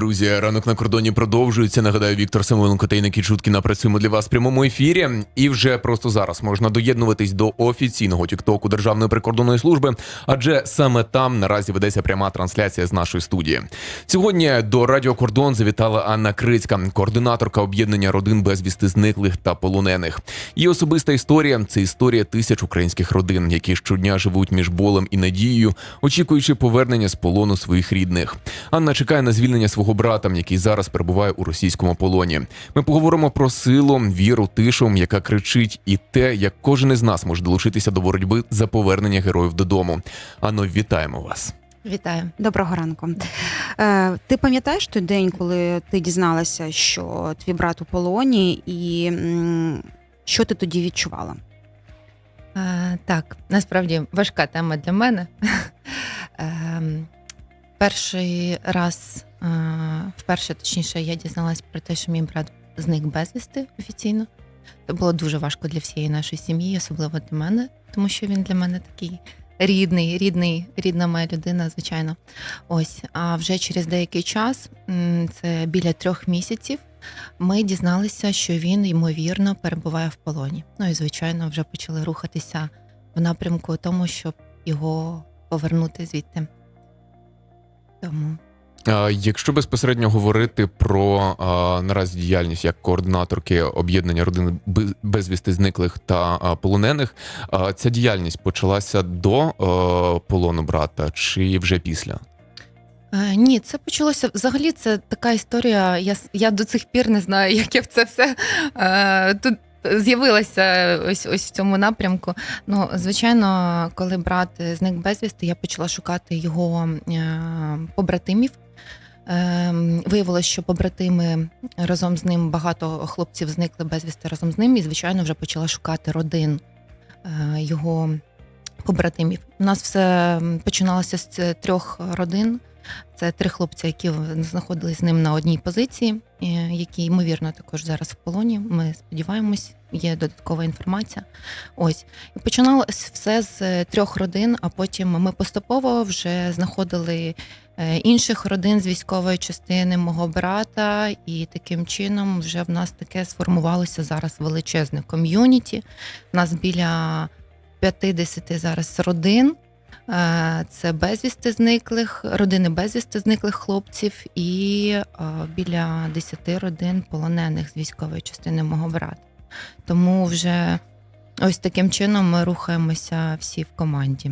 Друзі, ранок на кордоні продовжується. Нагадаю, Віктор Самойленко та Інна Кічуткіна працюємо для вас в прямому ефірі. І вже просто зараз можна доєднуватись до офіційного тіктоку Державної прикордонної служби, адже саме там наразі ведеться пряма трансляція з нашої студії. Сьогодні до Радіо Кордон завітала Анна Крицька, координаторка об'єднання родин безвісти зниклих та полонених. Її особиста історія це історія тисяч українських родин, які щодня живуть між болем і надією, очікуючи повернення з полону своїх рідних. Анна чекає на звільнення свого брата, який зараз перебуває у російському полоні. Ми поговоримо про силу, віру, тишу, яка кричить, і те, як кожен із нас може долучитися до боротьби за повернення героїв додому. Анно, вітаємо вас. Вітаю. Доброго ранку. Е, ти пам'ятаєш той день, коли ти дізналася, що твій брат у полоні, і м, що ти тоді відчувала? Е, так, насправді важка тема для мене. Ем, перший раз, е, вперше, точніше, я дізналась про те, що мій брат зник безвісти офіційно. Це було дуже важко для всієї нашої сім'ї, особливо для мене, тому що він для мене такий рідний, рідний, рідна моя людина, звичайно. Ось. А вже через деякий час, це біля трьох місяців, ми дізналися, що він ймовірно перебуває в полоні. Ну і звичайно, вже почали рухатися в напрямку тому, щоб його повернути звідти. Тому Якщо безпосередньо говорити про наразі діяльність як координаторки об'єднання родин безвісти зниклих та полонених, ця діяльність почалася до полону брата чи вже після? Е, Ні, це почалося взагалі. Це така історія. Я я до цих пір не знаю, як я в це все е, тут. З'явилася ось ось в цьому напрямку. Ну, звичайно, коли брат зник безвісти, я почала шукати його е, побратимів. Е, виявилося, що побратими разом з ним багато хлопців зникли безвісти разом з ним, і звичайно, вже почала шукати родин е, його побратимів. У нас все починалося з трьох родин. Це три хлопці, які знаходились з ним на одній позиції, е, які ймовірно також зараз в полоні. Ми сподіваємось, є додаткова інформація. Ось і починалось все з трьох родин. А потім ми поступово вже знаходили інших родин з військової частини мого брата, і таким чином вже в нас таке сформувалося зараз величезне ком'юніті. У нас біля 50 зараз родин. Е, Це безвісти зниклих, родини безвісти зниклих хлопців і е, біля 10 родин полонених з військової частини мого брата. Тому вже ось таким чином ми рухаємося всі в команді.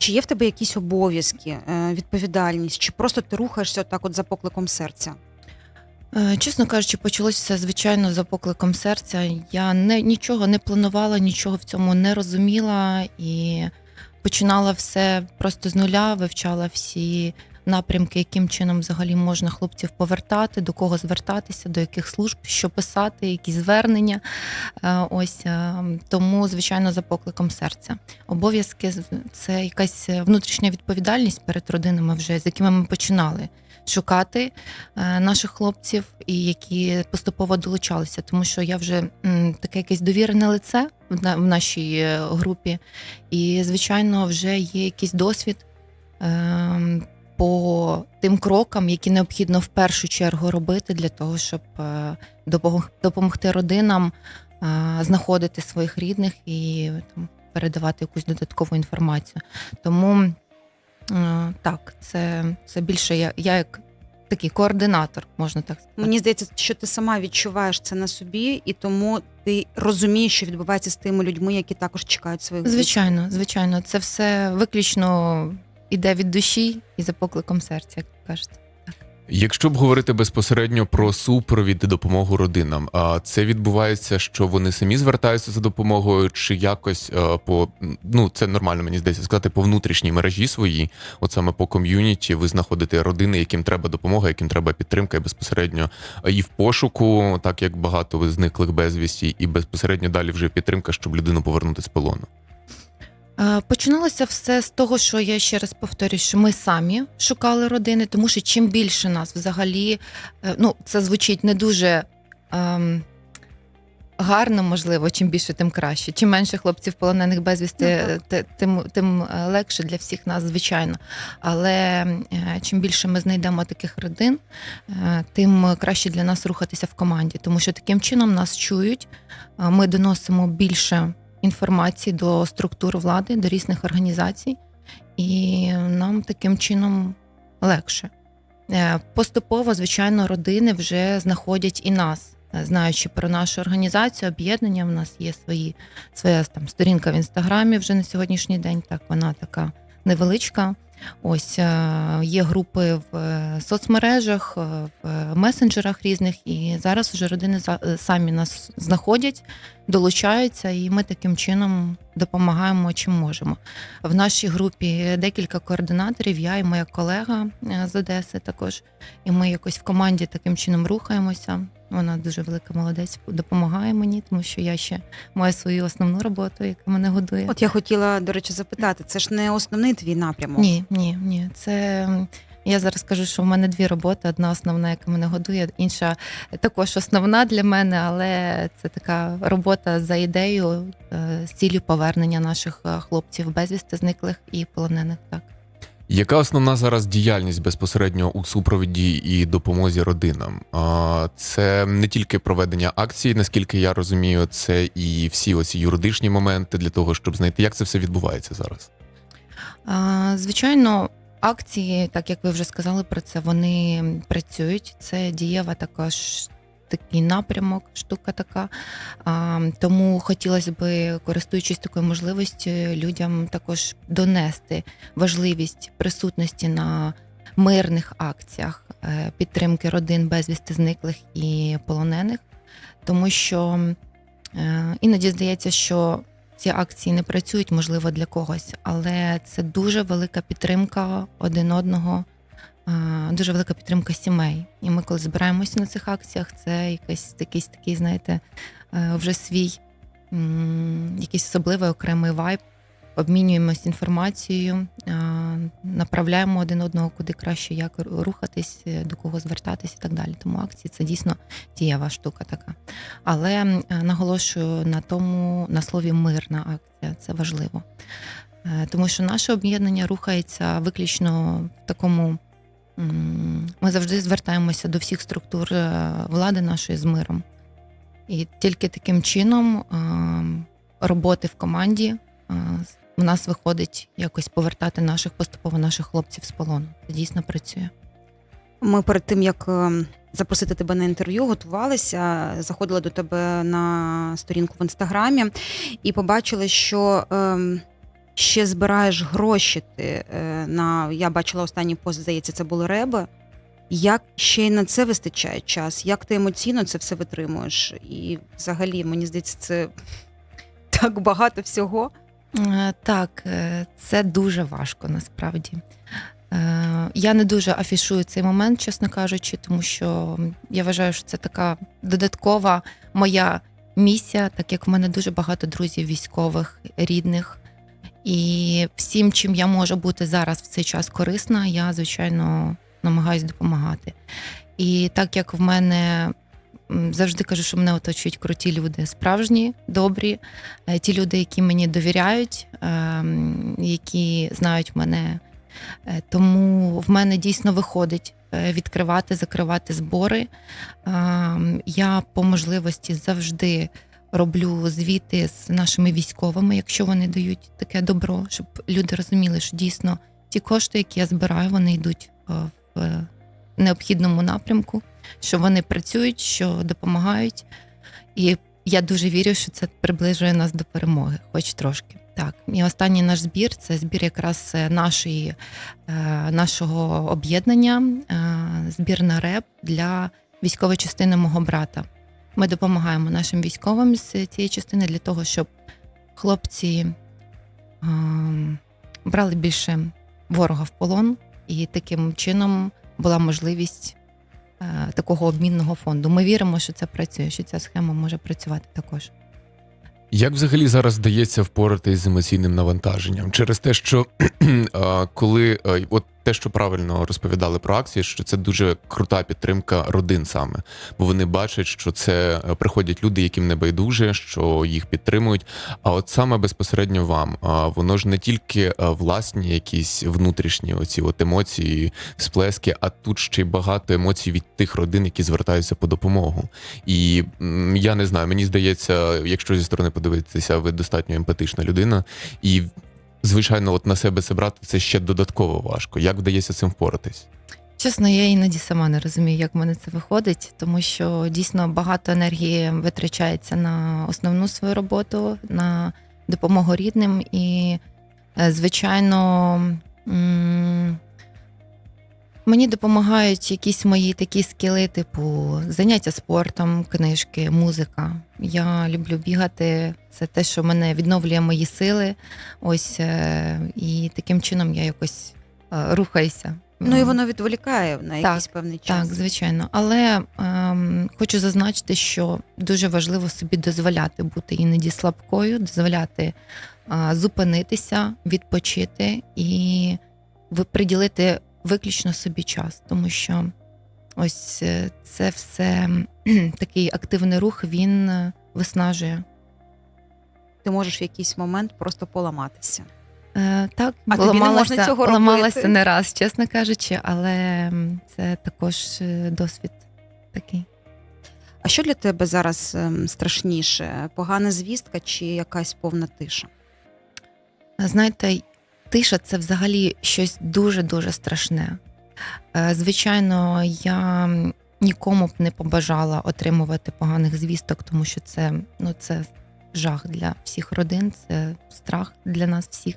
Чи є в тебе якісь обов'язки, е, відповідальність, чи просто ти рухаєшся так от за покликом серця? Е, Чесно кажучи, почалося все звичайно за покликом серця. Я не нічого не планувала, нічого в цьому не розуміла і починала все просто з нуля, вивчала всі напрямки, яким чином взагалі можна хлопців повертати, до кого звертатися, до яких служб, що писати, які звернення. Е, Ось е, тому, звичайно, за покликом серця. Обов'язки це якась внутрішня відповідальність перед родинами, вже з якими ми починали шукати е, наших хлопців, і які поступово долучалися, тому що я вже таке якесь довірене лице в нашій групі, і звичайно, вже є якийсь досвід. По тим крокам, які необхідно в першу чергу робити для того, щоб е, допомогти родинам е, знаходити своїх рідних і там передавати якусь додаткову інформацію. Тому е, так, це, це більше я, я як такий координатор, можна так сказати. Мені здається, що ти сама відчуваєш це на собі, і тому ти розумієш, що відбувається з тими людьми, які також чекають своїх. Звичайно, звичайно, це все виключно іде від душі і за покликом серця, як кажете. Якщо б говорити безпосередньо про супровід допомогу родинам, а це відбувається, що вони самі звертаються за допомогою, чи якось е, по ну це нормально, мені здається сказати, по внутрішній мережі своїй, от саме по ком'юніті, ви знаходите родини, яким треба допомога, яким треба підтримка, і безпосередньо е, і в пошуку, так як багато ви зниклих безвісті, і безпосередньо далі вже підтримка, щоб людину повернути з полону. Е, Починалося все з того, що я ще раз повторюю, що ми самі шукали родини, тому що чим більше нас взагалі, е, ну це звучить не дуже ем, гарно, можливо, чим більше, тим краще. Чим менше хлопців полонених безвісти, Ну, тим, тим е, легше для всіх нас, звичайно. Але чим більше ми знайдемо таких родин, тим краще для нас рухатися в команді, тому що таким чином нас чують. Ми доносимо більше інформації до структур влади, до різних організацій, і нам таким чином легше. Е, Поступово, звичайно, родини вже знаходять і нас, Е, знаючи про нашу організацію, об'єднання. В нас є свої своя там сторінка в інстаграмі вже на сьогоднішній день. Так, вона така невеличка. Ось е, є групи в е, соцмережах, е, в месенджерах різних, і зараз вже родини самі нас знаходять, долучаються, і ми таким чином допомагаємо чим можемо. В нашій групі декілька координаторів, я і моя колега е, з Одеси також. І ми якось в команді таким чином рухаємося. Вона дуже велика молодець, допомагає мені, тому що я ще маю свою основну роботу, яка мене годує. От я хотіла, до речі, запитати, це ж не основний твій напрямок. Ні, ні, ні. Це я зараз кажу, що в мене дві роботи: одна основна, яка мене годує, інша також основна для мене, але це така робота за ідеєю е, з ціллю повернення наших е, хлопців безвісти, зниклих і полонених. Так. Яка основна зараз діяльність безпосередньо у супровіді і допомозі родинам? Це не тільки проведення акцій, наскільки я розумію, це і всі оці юридичні моменти для того, щоб знайти, як це все відбувається зараз. Звичайно, акції, так як ви вже сказали про це, вони працюють. Це дієва також такий напрямок, штука така. А, Тому хотілося б, користуючись такою можливістю, людям також донести важливість присутності на мирних акціях е, підтримки родин безвісти зниклих і полонених, тому що е, іноді здається, що ці акції не працюють, можливо, для когось, але це дуже велика підтримка один одного, дуже велика підтримка сімей. І ми, коли збираємося на цих акціях, це якийсь такий, такий, знаєте, е, вже свій якийсь особливий окремий вайб. Обмінюємось інформацією, е, направляємо один одного куди краще, як рухатись, е, до кого звертатись і так далі. Тому акції це дійсно дієва штука така. Але е, наголошую на тому на слові мирна акція. Це важливо. Тому що наше об'єднання рухається виключно в такому. Ми завжди звертаємося до всіх структур влади нашої з миром. І тільки таким чином роботи в команді в нас виходить якось повертати наших поступово наших хлопців з полону. Це дійсно працює. Ми перед тим як ем, запросити тебе на інтерв'ю, готувалися, заходили до тебе на сторінку в інстаграмі і побачили, що ем, ще збираєш гроші. Ти е, на я бачила останній пост, здається, це були реби. Як ще й на це вистачає час? Як ти емоційно це все витримуєш? І взагалі, мені здається, це так багато всього. Е, Так, е, це дуже важко насправді. Е, Я не дуже афішую цей момент, чесно кажучи, тому що я вважаю, що це така додаткова моя місія, так як в мене дуже багато друзів військових, рідних. І всім, чим я можу бути зараз в цей час корисна, я, звичайно, намагаюсь допомагати. І так як в мене завжди кажу, що мене оточують круті люди, справжні, добрі, е, ті люди, які мені довіряють, ем, які знають мене. Е, Тому в мене дійсно виходить е, відкривати, закривати збори. Ем, Я по можливості завжди роблю звіти з нашими військовими, якщо вони дають таке добро, щоб люди розуміли, що дійсно ті кошти, які я збираю, вони йдуть в необхідному напрямку, що вони працюють, що допомагають. І я дуже вірю, що це приближує нас до перемоги, хоч трошки. Так, і останній наш збір це збір якраз е, нашої, е, нашого об'єднання, е, збір на РЕП для військової частини мого брата. Ми допомагаємо нашим військовим з цієї частини для того, щоб хлопці е, брали більше ворога в полон, і таким чином була можливість е, такого обмінного фонду. Ми віримо, що це працює, що ця схема може працювати також. Як взагалі зараз вдається впоратись з емоційним навантаженням через те, що коли от те, що правильно розповідали про акції, що це дуже крута підтримка родин саме, бо вони бачать, що це е, приходять люди, яким не байдуже, що їх підтримують. А от саме безпосередньо вам, воно ж не тільки е, власні якісь внутрішні оці от емоції, сплески, а тут ще й багато емоцій від тих родин, які звертаються по допомогу. І я не знаю, мені здається, якщо зі сторони подивитися, ви достатньо емпатична людина, і звичайно, от на себе це брати це ще додатково важко. Як вдається цим впоратись? Чесно, я іноді сама не розумію, як в мене це виходить, тому що дійсно багато енергії витрачається на основну свою роботу, на допомогу рідним. І, е, звичайно, мені допомагають якісь мої такі скіли, типу заняття спортом, книжки, музика. Я люблю бігати. Це те, що мене відновлює мої сили. Ось е, і таким чином я якось е, рухаюся. Ну і воно відволікає на якийсь певний час. Так, звичайно. Але ем, хочу зазначити, що дуже важливо собі дозволяти бути іноді слабкою, дозволяти е, зупинитися, відпочити і приділити виключно собі час, тому що ось е, це все такий активний рух, він е, виснажує. Ти можеш в якийсь момент просто поламатися. Е, так, А тобі не можна ламалася, цього робити? ламалася не раз, чесно кажучи, але це також е, досвід такий. А що для тебе зараз ем, страшніше? Погана звістка чи якась повна тиша? Знаєте, тиша це взагалі щось дуже-дуже страшне. Е, Звичайно, я нікому б не побажала отримувати поганих звісток, тому що це, ну, це жах для всіх родин, це страх для нас всіх.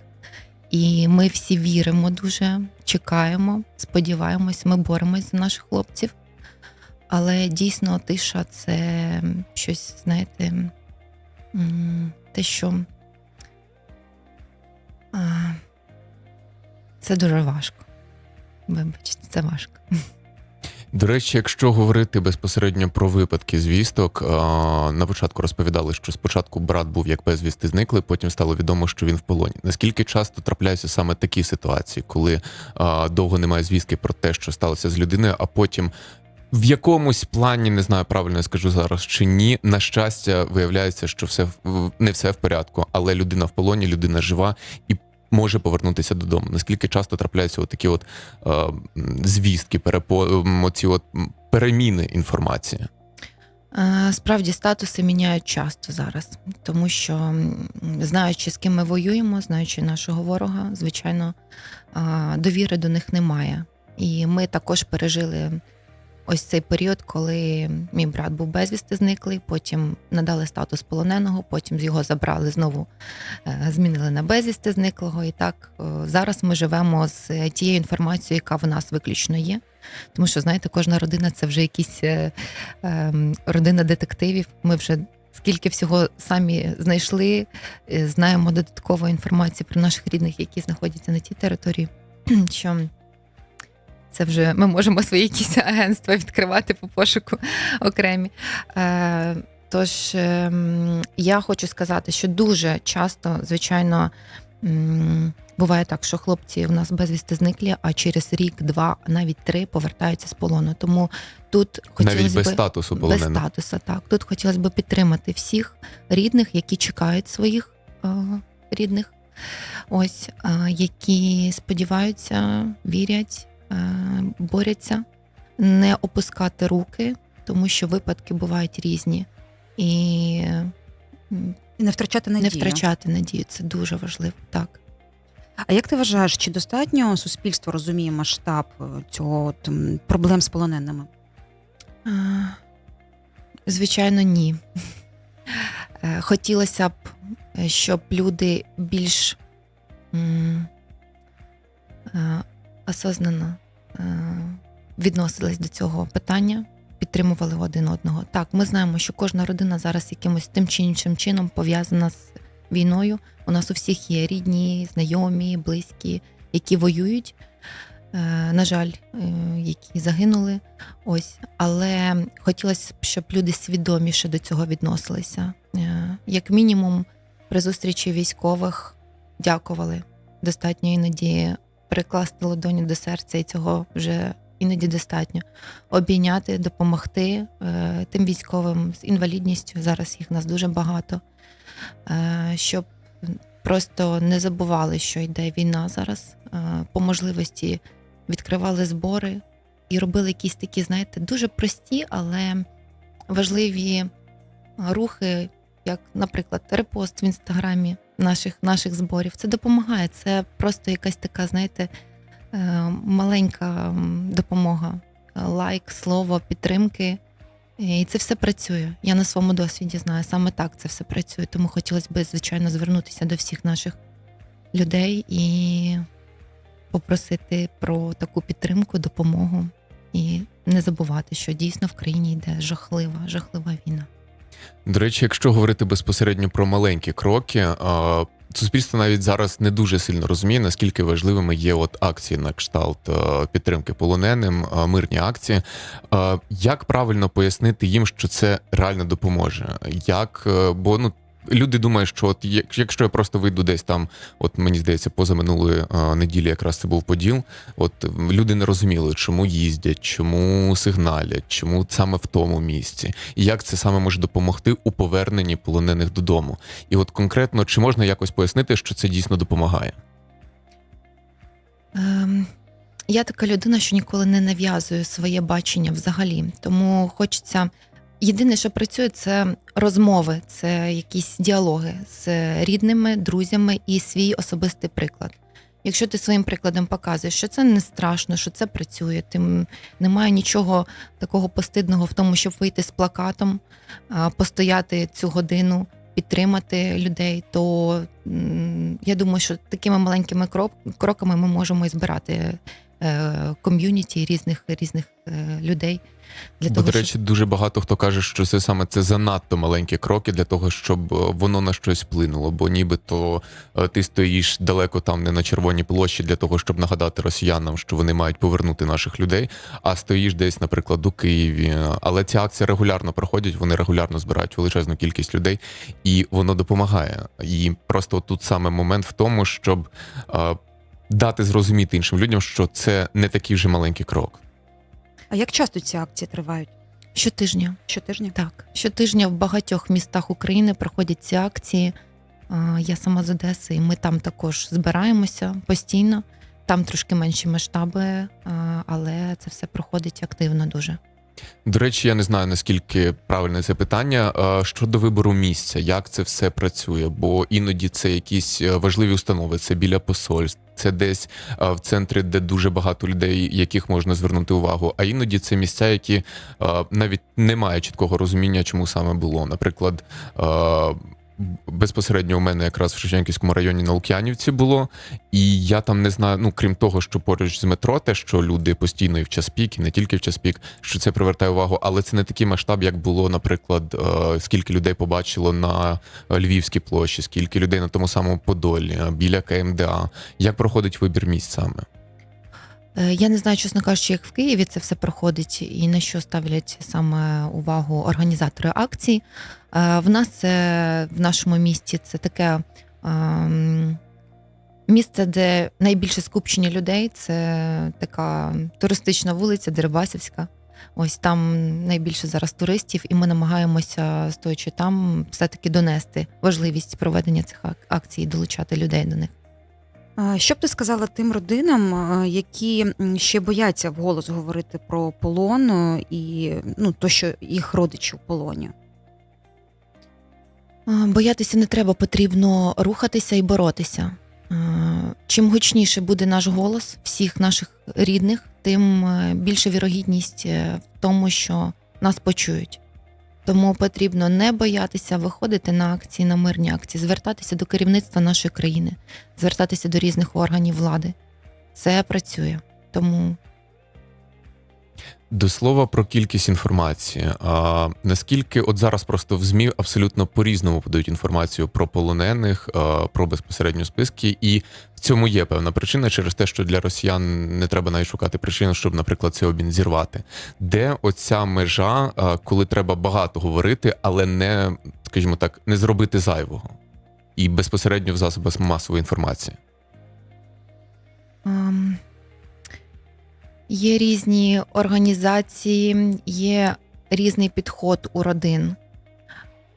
І ми всі віримо дуже, чекаємо, сподіваємось, ми боремось за наших хлопців. Але дійсно тиша це щось, знаєте, те, що Це дуже важко. Вибачте, це важко. До речі, якщо говорити безпосередньо про випадки звісток, на початку розповідали, що спочатку брат був як безвісти зниклий, потім стало відомо, що він в полоні. Наскільки часто трапляються саме такі ситуації, коли довго немає звістки про те, що сталося з людиною, а потім. В якомусь плані не знаю, правильно я скажу зараз чи ні. На щастя, виявляється, що все не все в порядку, але людина в полоні, людина жива і може повернутися додому. Наскільки часто трапляються такі от е, звістки, перепо оці от переміни інформації? Е, Справді статуси міняють часто зараз, тому що знаючи, з ким ми воюємо, знаючи нашого ворога, звичайно, довіри до них немає. І ми також пережили ось цей період, коли мій брат був безвісти зниклий, потім надали статус полоненого, потім його забрали знову, е, змінили на безвісти зниклого. І так е, зараз ми живемо з тією інформацією, яка в нас виключно є. Тому що, знаєте, кожна родина це вже якісь е, ем, родина детективів. Ми вже скільки всього самі знайшли, знаємо додаткову інформацію про наших рідних, які знаходяться на тій території. Що це вже ми можемо свої якісь агентства відкривати по пошуку окремі. Е, Тож ем, я хочу сказати, що дуже часто, звичайно, буває так, що хлопці в нас безвісти зниклі, а через рік, два, навіть три повертаються з полону. Тому тут хотілося Навіть без би статусу без статусу, так. Тут хотілося б підтримати всіх рідних, які чекають своїх е, рідних, ось, е, які сподіваються, вірять, борються, не опускати руки, тому що випадки бувають різні. І І не втрачати надію. не втрачати надію. Це дуже важливо. Так. А як ти вважаєш, чи достатньо суспільство розуміє масштаб е, цього от, м, проблем з полоненими? Е, Звичайно, ні. Е, Хотілося б, е, щоб люди більш е, осознано е, відносились до цього питання, підтримували один одного. Так, ми знаємо, що кожна родина зараз якимось тим чи іншим чином пов'язана з війною. У нас у всіх є рідні, знайомі, близькі, які воюють. Е, На жаль, е, які загинули. Ось, але хотілося б, щоб люди свідоміше до цього відносилися. Е, Як мінімум, при зустрічі військових дякували. Достатньо іноді прикласти ладоні до серця, і цього вже іноді достатньо. Обійняти, допомогти е, тим військовим з інвалідністю. Зараз їх нас дуже багато. Е, щоб просто не забували, що йде війна зараз. Е, по можливості відкривали збори і робили якісь такі, знаєте, дуже прості, але важливі рухи, як, наприклад, репост в інстаграмі наших, наших зборів. Це допомагає. Це просто якась така, знаєте, е, маленька допомога. Лайк, слово, підтримки. І це все працює. Я на своєму досвіді знаю. Саме так це все працює. Тому хотілося б, звичайно, звернутися до всіх наших людей і попросити про таку підтримку, допомогу. І не забувати, що дійсно в країні йде жахлива, жахлива війна. До речі, якщо говорити безпосередньо про маленькі кроки, суспільство навіть зараз не дуже сильно розуміє, наскільки важливими є от акції на кшталт підтримки полоненим, мирні акції. Як правильно пояснити їм, що це реально допоможе? Як е, бо ну. Люди думають, що от якщо я просто вийду десь там, от мені здається, поза минулої неділі якраз це був поділ. От люди не розуміли, чому їздять, чому сигналять, чому саме в тому місці, і як це саме може допомогти у поверненні полонених додому. І от конкретно, чи можна якось пояснити, що це дійсно допомагає? Ем, я така людина, що ніколи не нав'язую своє бачення взагалі. Тому хочеться. Єдине, що працює, це розмови, це якісь діалоги з рідними, друзями і свій особистий приклад. Якщо ти своїм прикладом показуєш, що це не страшно, що це працює, тим немає нічого такого постидного в тому, щоб вийти з плакатом, постояти цю годину, підтримати людей, то я думаю, що такими маленькими кроками ми можемо і збирати е, ком'юніті різних різних е, людей. Для Бо, того, до щоб- речі, дуже багато хто каже, що це саме це занадто маленькі кроки для того, щоб е, воно на щось вплинуло. Бо нібито е, ти стоїш далеко там, не на червоній площі, для того, щоб нагадати росіянам, що вони мають повернути наших людей. А стоїш десь, наприклад, у Києві. Але ці акції регулярно проходять, вони регулярно збирають величезну кількість людей, і воно допомагає. І просто тут саме момент в тому, щоб е, дати зрозуміти іншим людям, що це не такий вже маленький крок. А як часто ці акції тривають? щотижня. Щотижня? Так, щотижня в багатьох містах України проходять ці акції. Я сама з Одеси, і ми там також збираємося постійно. Там трошки менші масштаби, але це все проходить активно дуже. До речі, я не знаю наскільки правильне це питання е, щодо вибору місця, як це все працює, бо іноді це якісь е, важливі установи, це біля посольств, це десь в центрі, де дуже багато людей, яких можна звернути увагу. А іноді це місця, які навіть не мають чіткого розуміння, чому саме було. Наприклад, безпосередньо у мене якраз в Шевченківському районі на Лук'янівці було, і я там не знаю, ну крім того, що поруч з метро, те, що люди постійно і в час пік, і не тільки в час пік, що це привертає увагу, але це не такий масштаб, як було, наприклад, е, скільки людей побачило на Львівській площі, скільки людей на тому самому Подолі, е, біля КМДА. Як проходить вибір місць саме? Е, Я не знаю, чесно кажучи, як в Києві це все проходить і на що ставлять саме увагу організатори акцій. Е, В нас це в нашому місті це таке ем, місце, де найбільше скупчення людей. Це така туристична вулиця Дерибасівська. Ось там найбільше зараз туристів, і ми намагаємося, стоячи там, все-таки донести важливість проведення цих акцій долучати людей до них. Що б ти сказала тим родинам, які ще бояться вголос говорити про полон е, і ну, то, що їх родичі в полоні? Боятися не треба, потрібно рухатися і боротися. Чим гучніше буде наш голос всіх наших рідних, тим е, більша вірогідність е, в тому, що нас почують. Тому потрібно не боятися виходити на акції, на мирні акції, звертатися до керівництва нашої країни, звертатися до різних органів влади. Це працює. Тому До слова про кількість інформації. А, наскільки от зараз просто в ЗМІ абсолютно по-різному подають інформацію про полонених, а, про безпосередньо списки, і в цьому є певна причина через те, що для росіян не треба навіть шукати причину, щоб, наприклад, цей обмін зірвати. Де оця межа, а, коли треба багато говорити, але не, скажімо так, не зробити зайвого, і безпосередньо в засобах масової інформації. Ем, Є різні організації, є різний підход у родин.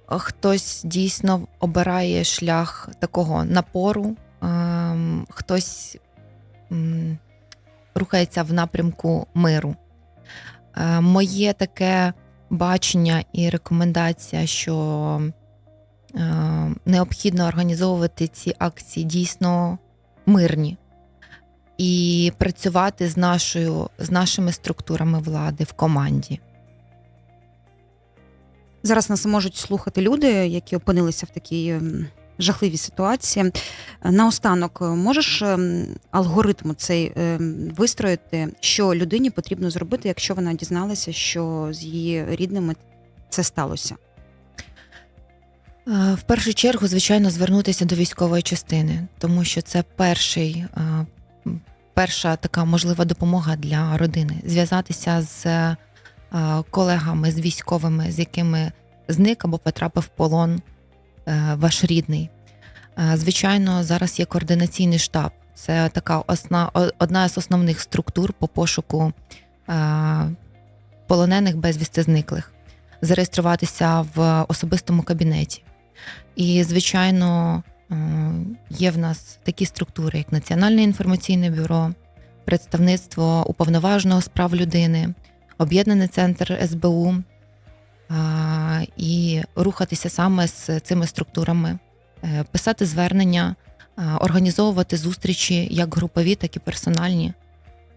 Хтось дійсно обирає шлях такого напору, ем, хтось рухається в напрямку миру. Е, Моє таке бачення і рекомендація, що е, необхідно організовувати ці акції дійсно мирні і працювати з нашою з нашими структурами влади в команді. Зараз нас можуть слухати люди, які опинилися в такій ем, жахливій ситуації. Наостанок, можеш ем, алгоритм цей ем, вистроїти, що людині потрібно зробити, якщо вона дізналася, що з її рідними це сталося? Е, В першу чергу, звичайно, звернутися до військової частини, тому що це перший, е, перша така можлива допомога для родини. Зв'язатися з е, колегами, з військовими, з якими зник або потрапив в полон е, ваш рідний. Е, Звичайно, зараз є координаційний штаб. Це така осна, одна з основних структур по пошуку полонених безвісти зниклих. Зареєструватися в особистому кабінеті. І, звичайно, є в нас такі структури, як Національне інформаційне бюро, представництво уповноваженого з прав людини, Об'єднаний центр СБУ і рухатися саме з цими структурами, е, писати звернення, організовувати зустрічі як групові, так і персональні,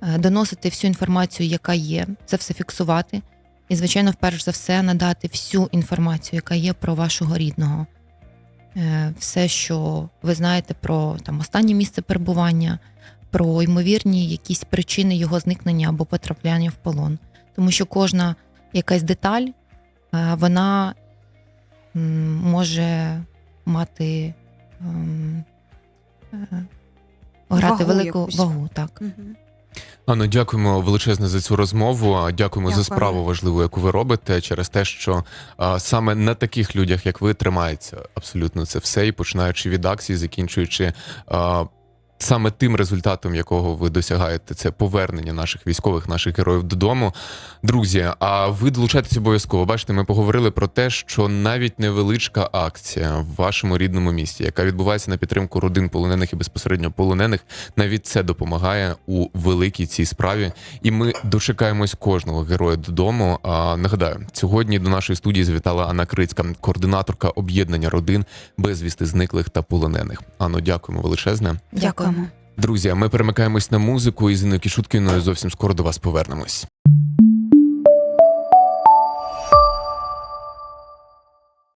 е, доносити всю інформацію, яка є, це все фіксувати. І, звичайно, вперше за все надати всю інформацію, яка є про вашого рідного. Е, Все, що ви знаєте про там останнє місце перебування, про ймовірні якісь причини його зникнення або потрапляння в полон. Тому що кожна якась деталь, е, вона може мати ем, е, грати Вагу велику якусь. вагу. Так. Мгм. Анно, дякуємо величезне за цю розмову. Дякуємо Дякуємо за справу важливу, яку ви робите, через те, що а, саме на таких людях, як ви, тримається абсолютно це все, і починаючи від акції, закінчуючи. А, Саме тим результатом, якого ви досягаєте, це повернення наших військових, наших героїв додому. Друзі, а ви долучайтесь обов'язково. Бачите, ми поговорили про те, що навіть невеличка акція в вашому рідному місті, яка відбувається на підтримку родин полонених і безпосередньо полонених, навіть це допомагає у великій цій справі. І ми дочекаємось кожного героя додому. А нагадаю, сьогодні до нашої студії завітала Анна Крицька, координаторка об'єднання родин безвісти зниклих та полонених. Анно, дякуємо величезне. Дякуємо. Друзі, ми перемикаємось на музику і з Кішуткіною зовсім скоро до вас повернемось.